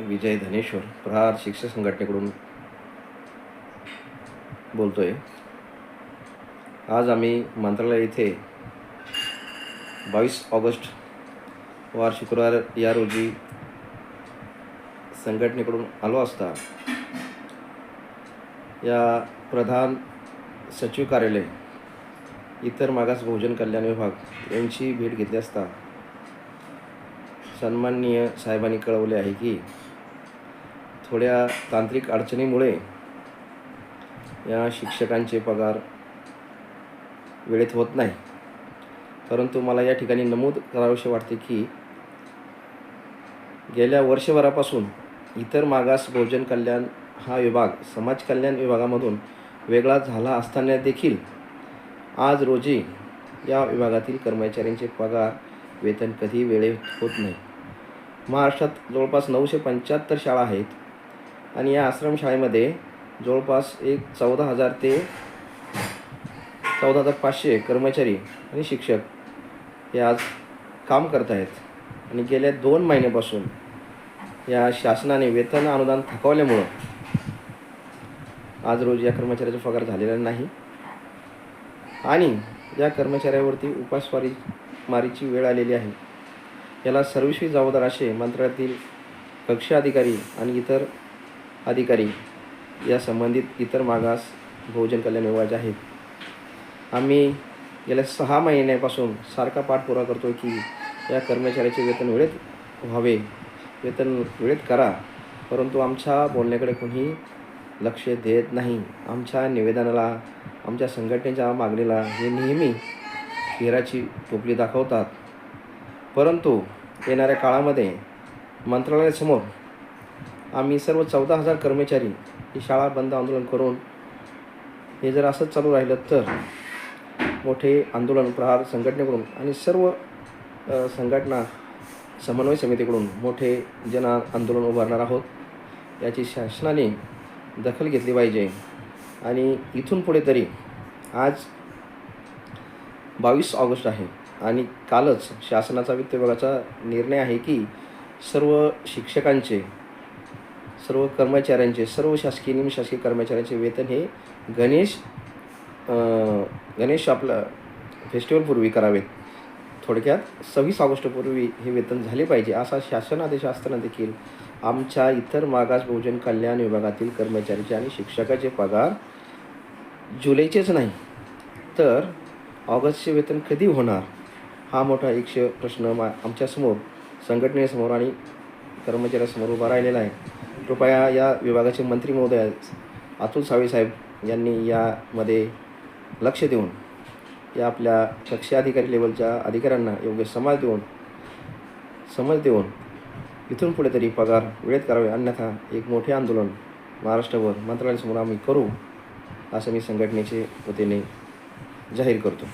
विजय धनेश्वर प्रहार शिक्षक संघटनेकडून बोलतोय. आज आम्ही मंत्रालय येथे बावीस ऑगस्ट वार शुक्रवार या रोजी संघटनेकडून आलो असता या प्रधान सचिव कार्यालय इतर मागास बहुजन कल्याण विभाग यांची भेट घेतली असता सन्माननीय साहेबांनी कळवले आहे की थोड्या तांत्रिक अडचणीमुळे या शिक्षकांचे पगार वेळेत होत नाही. परंतु मला या ठिकाणी नमूद करावेसे वाटते की गेल्या वर्षभरापासून इतर मागास बहुजन कल्याण हा विभाग समाज कल्याण विभागामधून वेगळा झाला असताना देखील आज रोजी या विभागातील कर्मचाऱ्यांचे पगार वेतन कधी वेळेत होत नाही. महाराष्ट्रात जवळपास नऊशे पंच्याहत्तर शाळा आहेत. आणि या आश्रमशाळेमध्ये जवळपास एक चौदा हजार ते चौदा हजार पाचशे कर्मचारी आणि शिक्षक हे आज काम करत आहेत. आणि गेल्या दोन महिन्यापासून या शासनाने वेतन अनुदान थकवल्यामुळं आज रोज या कर्मचाऱ्याचा पगार झालेला नाही. आणि या कर्मचाऱ्यावरती उपासवारी मारीची वेळ आलेली आहे. याला सर्वस्वी जबाबदार असे मंत्रालयातील कक्ष अधिकारी आणि इतर अधिकारी या संबंधित इतर मागास बहुजन कल्याण विभागाचे आहेत. आम्ही गेल्या सहा महिन्यापासून सारखा पाठपुरा करतो की या कर्मचाऱ्याचे वेतन वेळेत व्हावे वेतन वेळेत करा परंतु आमच्या बोलण्याकडे कोणी लक्ष देत नाही. आमच्या निवेदनाला आमच्या संघटनेच्या मागणीला हे नेहमी हिराची टोपली दाखवतात. परंतु येणाऱ्या काळामध्ये मंत्रालयासमोर आम्ही सर्व चौदा हजार कर्मचारी ही शाळा बंद आंदोलन करून हे जर असंच चालू राहिलं तर मोठे आंदोलन प्रहार संघटनेकडून आणि सर्व संघटना समन्वय समितीकडून मोठे जन आंदोलन उभारणार आहोत. याची शासनाने दखल घेतली पाहिजे. आणि इथून पुढे तरी आज बावीस ऑगस्ट आहे. आणि कालच शासनाचा वित्त विभागाचा निर्णय आहे की सर्व शिक्षकांचे सर्व कर्मचाऱ्यांचे सर्व शासकीय निमशासकीय कर्मचाऱ्यांचे वेतन हे गणेश गणेश आपलं फेस्टिवलपूर्वी करावेत. थोडक्यात सव्वीस ऑगस्टपूर्वी हे वेतन झाले पाहिजे असा शासन आदेश असताना देखील आमच्या इतर मागास बहुजन कल्याण विभागातील कर्मचाऱ्याचे आणि शिक्षकाचे पगार जुलैचेच नाही. तर ऑगस्टचे वेतन कधी होणार? हा मोठा एक प्रश्न मा आमच्यासमोर संघटनेसमोर आणि कर्मचाऱ्यासमोर उभा राहिलेला आहे. कृपया या विभागाचे मंत्री महोदय अतुल सावे साहेब यांनी यामध्ये लक्ष देऊन या आपल्या कक्षाधिकारी लेवलच्या अधिकाऱ्यांना योग्य समाज देऊन समज देऊन इथून पुढे तरी पगार वेळेत करावे अन्यथा एक मोठे आंदोलन महाराष्ट्रभर मंत्रालयासमोर आम्ही करू असं मी संघटनेचे वतीने जाहीर करतो.